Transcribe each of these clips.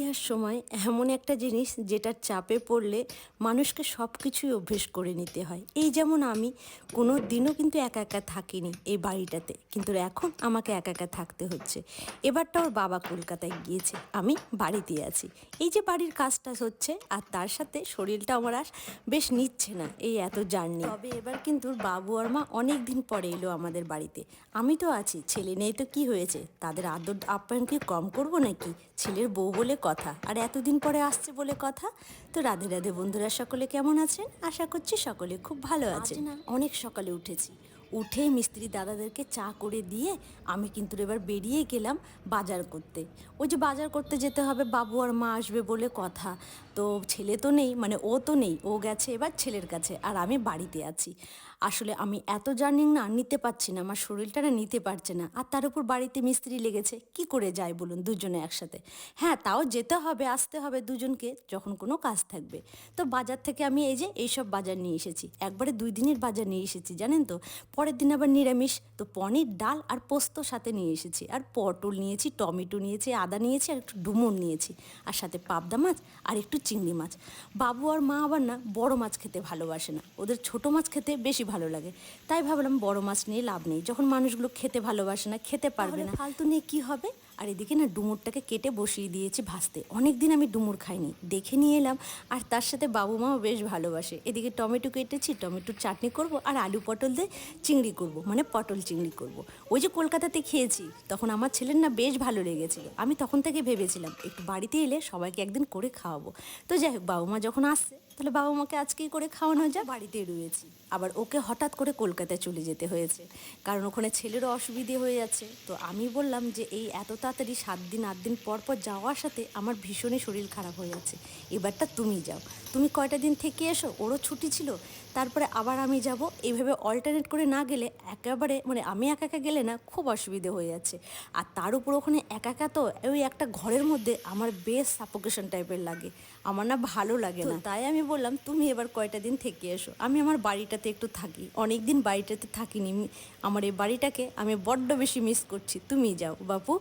ইতিহাস সময় এমন একটা জিনিস যেটার চাপে পড়লে মানুষকে সব কিছুই অভ্যেস করে নিতে হয়। এই যেমন আমি, কোনো দিনও কিন্তু একা একা থাকিনি এই বাড়িটাতে। কিন্তু এখন আমাকে একা একা থাকতে হচ্ছে। এবারটা ওর বাবা কলকাতায় গিয়েছে। আমি বাড়িতে আছি। এই যে বাড়ির কাজটা হচ্ছে আর তার সাথে শরীরটা আমার আর বেশ নিচ্ছে না এই এত জার্নি। তবে এবার কিন্তু বাবু আর মা অনেক দিন পরে এলো আমাদের বাড়িতে। আমি তো আছি, ছেলে নেই তো কি হয়েছে? তাদের আদর আপ্যায়ন কি কম করব নাকি? ছেলের বউ বলে কথা। আর এতদিন পরে আসছে বলে কথা। তো রাধে রাধে বন্ধুরা সকলে কেমন আছেন? আশা করছি সকলে খুব ভালো আছেন। অনেক সকালে উঠেছি। উঠে মিস্ত্রি দাদাদেরকে চা করে দিয়ে আমি কিন্তু এবার বেরিয়ে গেলাম বাজার করতে। ওই যে বাজার করতে যেতে হবে, বাবু আর মা আসবে বলে কথা। তো ছেলে তো নেই মানে ও তো নেই, ও গেছে এবার ছেলের কাছে আর আমি বাড়িতে আছি। আসলে আমি এত জার্নিং না, নিতে পারছি না, আমার শরীরটা না নিতে পারছে না। আর তার উপর বাড়িতে মিস্ত্রি লেগেছে, কি করে যায় বলুন দুজনে একসাথে? হ্যাঁ তাও যেতে হবে, আসতে হবে দুজনকে যখন কোনো কাজ থাকবে। তো বাজার থেকে আমি এই যে এইসব বাজার নিয়ে এসেছি, একবারে দুই দিনের বাজার নিয়ে এসেছি, জানেন তো? পরের দিন আবার নিরামিষ। তো পনির ডাল আর পোস্ত সাথে নিয়ে এসেছি। আর পটল নিয়েছি টমেটো নিয়েছি আদা নিয়েছি আর একটু ডুমুর নিয়েছি। আর সাথে পাবদা মাছ আর একটু চিংড়ি মাছ। বাবু আর মা আবার না বড় মাছ খেতে ভালোবাসে না। ওদের ছোট মাছ খেতে বেশি ভালো লাগে। তাই ভাবলাম বড় মাছ নিয়ে লাভ নেই। যখন মানুষগুলো খেতে ভালোবাসে না খেতে পারবে না। ফালতু নিয়ে কি হবে? আর এদিকে না ডুমুরটাকে কেটে বসিয়ে দিয়েছি ভাজতে। অনেক দিন আমি ডুমুর খাইনি। দেখে নিয়ে এলাম। আর তার সাথে বাবু মাও বেশ ভালোবাসে। এদিকে টমেটো কেটেছি টমেটোর চাটনি করব। আর আলু পটল দিয়ে চিংড়ি করব মানে পটল চিংড়ি করব। ওই যে কলকাতাতে খেয়েছি, তখন আমার ছেলের না বেশ ভালো লেগেছিল। আমি তখন থেকে ভেবেছিলাম, একটু বাড়িতে এলে সবাইকে একদিন করে খাওয়াবো। তো যাই হোক, বাবা মা যখন আসছে তাহলে বাবা মাকে আজকেই করে খাওয়ানো যা বাড়িতে রয়েছি। আবার ওকে হঠাৎ করে কলকাতায় চলে যেতে হয়েছে। কারণ ওখানে ছেলেরও অসুবিধে হয়ে যাচ্ছে। তো আমি বললাম যে এই এত তাড়াতাড়ি সাত দিন আট দিন পর পর যাওয়ার সাথে আমার ভীষণই শরীর খারাপ হয়ে যাচ্ছে। এবারটা তুমি যাও। তুমি কয়টা দিন থেকে এসো? ওরও ছুটি ছিল। তারপরে আবার আমি যাব। এইভাবে অল্টারনেট করে না গেলে একেবারে মানে আমি একা একা গেলে না খুব অসুবিধে হয়ে যাচ্ছে। আর তার উপর ওখানে একা একা তো ওই একটা ঘরের মধ্যে আমার বেশ সাপোকেশন টাইপের লাগে। আমার না ভালো লাগে না। তাই আমি বললাম, তুমি এবার কয়টা দিন থেকে এসো? আমি আমার বাড়িটাতে একটু থাকি। অনেক দিন বাড়িটাতে থাকিনি আমার এই বাড়িটাকে আমি বড্ড বেশি মিস করছি। তুমি যাও, বাপু।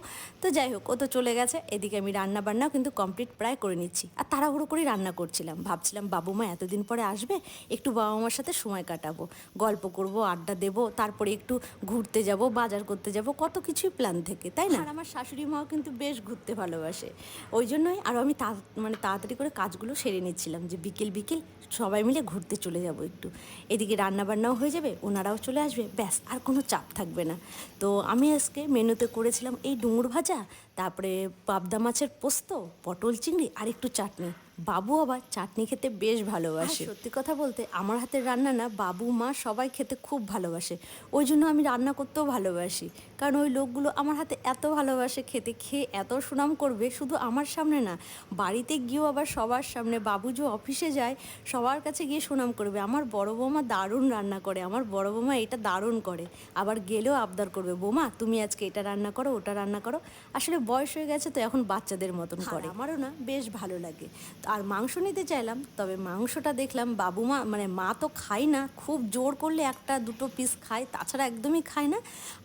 তো যাই হোক, ও তো চলে গেছে। এদিকে আমি রান্না বান্নাও কিন্তু কমপ্লিট প্রায় করে নিচ্ছি। আর তাড়াহুড়ো করে রান্না করছিলাম। ভাবছিলাম বাবু মা এতদিন পরে আসবে? একটু বাবা মার সাথে সময় কাটাবো। গল্প করব, আড্ডা দেবো, তারপরে একটু ঘুরতে যাব, বাজার করতে যাব, কত কিছুই প্ল্যান থেকে, তাই না? আর আমার শাশুড়ি মাও কিন্তু বেশ ঘুরতে ভালোবাসে। ওই জন্যই আরও আমি তা মানে তাড়াতাড়ি করে কাজগুলো সেরে নিচ্ছিলাম যে বিকেল বিকেল সবাই মিলে ঘুরতে চলে যাব একটু। এদিকে রান্নাবান্নাও হয়ে যাবে, ওনারাও চলে আসবে, ব্যাস, আর কোনো চাপ থাকবে না। তো আমি আজকে মেনুতে করেছিলাম এই ডুমুর ভাজা, তারপরে পাবদা মাছের পোস্ত, পটল চিংড়ি আর একটু চাটনি। বাবু আবার চাটনি খেতে বেশ ভালোবাসে। সত্যি কথা বলতে আমার হাতের রান্না না বাবু মা সবাই খেতে খুব ভালোবাসে। ওই জন্য আমি রান্না করতেও ভালোবাসি। কারণ ওই লোকগুলো আমার হাতে এত ভালোবাসে খেতে খেয়ে এত সুনাম করবে শুধু আমার সামনে না। বাড়িতে গিয়েও আবার সবার সামনে বাবু যে অফিসে যায় সবার কাছে গিয়ে সুনাম করবে। আমার বড় বৌমা দারুণ রান্না করে আমার বড় বৌমা এটা দারুণ করে। আবার গেলেও আবদার করবে বৌমা তুমি আজকে এটা রান্না করো ওটা রান্না করো। আসলে বয়স হয়ে গেছে তো এখন বাচ্চাদের মতন করে। আমারও না বেশ ভালো লাগে। আর মাংস নিতে চাইলাম তবে মাংসটা দেখলাম বাবু মা মানে মা তো খায় না খুব জোর করলে একটা দুটো পিস খায় তাছাড়া একদমই খায় না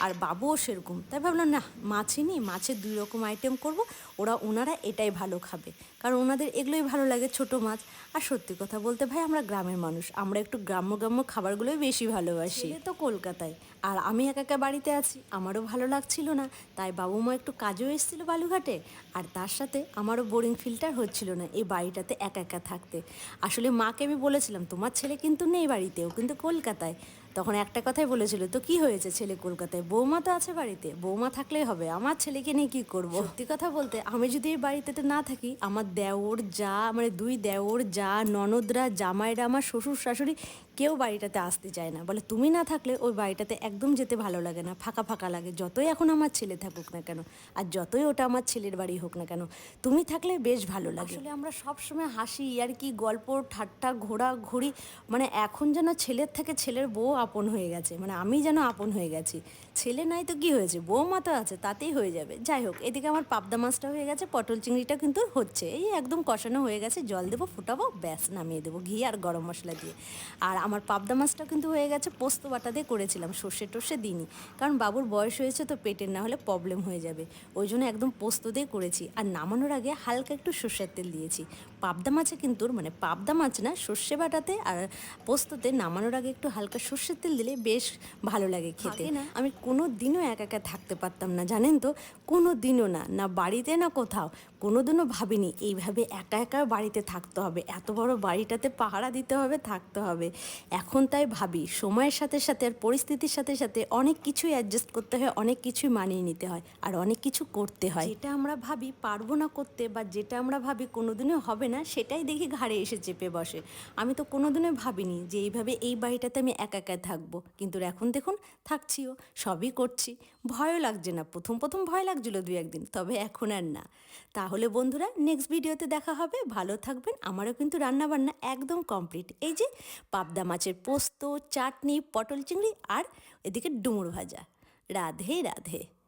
আর বাবুও সেরকম। তাই ভাবলাম না মাছই নিই মাছের দুই রকম আইটেম করব ওরা ওনারা এটাই ভালো খাবে। কারণ ওনাদের এগুলোই ভালো লাগে ছোট মাছ। আর সত্যি কথা বলতে ভাই আমরা গ্রামের মানুষ আমরা একটু গ্রাম্য গ্রাম্য খাবারগুলোই বেশি ভালোবাসি। তো কলকাতায়। আর আমি একা একা বাড়িতে আছি আমারও ভালো লাগছিল না তাই বাবু মা একটু কাজেও এসেছিল বালুঘাটে আর তার সাথে আমারও বোরিং ফিল্টার হচ্ছিল না এই বাড়িটাতে একা একা থাকতে। আসলে মাকে আমি বলেছিলাম, তোমার ছেলে কিন্তু নেই বাড়িতেও কিন্তু কলকাতায়। তখন একটা কথাই বলেছিল তো কি হয়েছে ছেলে কলকাতায়? বৌমা তো আছে বাড়িতে বৌমা থাকলেই হবে আমার ছেলেকে নিয়ে কি করব? সত্যি কথা বলতে আমি যদি এই বাড়িতে না থাকি আমার দেওর যা মানে দুই দেওর যা ননদরা জামাইরা আমার শ্বশুর শাশুড়ি কেউ বাড়িটাতে আসতে চায় না। বলে তুমি না থাকলে ওই বাড়িটাতে একদম যেতে ভালো লাগে না ফাঁকা ফাঁকা লাগে যতই এখন আমার ছেলে থাকুক না কেন আর যতই ওটা আমার ছেলের বাড়ি হোক না কেন তুমি থাকলে বেশ ভালো লাগে। আসলে আমরা সবসময় হাসি আর কি গল্প ঠাট্টা ঘোরা ঘুরি মানে এখন যেন ছেলের থেকে ছেলের বউ আপন হয়ে গেছে মানে আমি যেন আপন হয়ে গেছি। ছেলে নাই তো কি হয়েছে? বৌমা তো আছে, তাতেই হয়ে যাবে। যাই হোক, এদিকে আমার পাবদা মাছটা হয়ে গেছে, পটল চিংড়িটা কিন্তু হচ্ছে। এই একদম কষানো হয়ে গেছে, জল দেবো, ফুটাবো, ব্যাস, নামিয়ে দেবো ঘি আর গরম মশলা দিয়ে। আর আমার পাবদা মাছটা কিন্তু হয়ে গেছে, পোস্ত বাটা দিয়ে করেছিলাম, সর্ষে টর্ষে দিইনি। কারণ বাবুর বয়স হয়েছে তো পেটের, না হলে প্রবলেম হয়ে যাবে। ওই জন্য একদম পোস্ত দিয়ে করেছি। আর নামানোর আগে হালকা একটু সর্ষের তেল দিয়েছি। পাবদা মাছে কিন্তু মানে পাবদা মাছ না, সর্ষে বাটাতে আর পোস্ততে নামানোর আগে একটু হালকা সর্ষের তেল দিলে বেশ ভালো লাগে খেতে। না। আমি কোনো দিনও একা একা থাকতে পারতাম না জানেন তো? কোনো দিনও না না বাড়িতে না কোথাও। কোনো দিনও ভাবিনি, এইভাবে একা একা বাড়িতে থাকতে হবে, এত বড় বাড়িটাতে পাহারা দিতে হবে, থাকতে হবে। এখন তাই ভাবি, সময়ের সাথে সাথে আর পরিস্থিতির সাথে সাথে অনেক কিছুই অ্যাডজাস্ট করতে হয়, অনেক কিছুই মানিয়ে নিতে হয় আর অনেক কিছু করতে হয়। যেটা আমরা ভাবি পারব না করতে বা যেটা আমরা ভাবি কোনোদিনও হবে না, সেটাই দেখি ঘাড়ে এসে চেপে বসে। আমি তো কোনোদিনও ভাবিনি যে এইভাবে এই বাড়িটাতে আমি একা একা থাকব। কিন্তু এখন দেখুন, থাকছিও, সবই করছি। ভয়ও লাগছে না, প্রথম প্রথম ভয় লাগছিল দু একদিন তবে এখন আর না। তাহলে বন্ধুরা নেক্সট ভিডিওতে দেখা হবে। ভালো থাকবেন। আমারও কিন্তু রান্নাবান্না একদম কমপ্লিট এই যে পাবদা মাছের পোস্ত, চাটনি, পটল চিংড়ি আর এদিকে ডুমুর ভাজা। রাধে রাধে।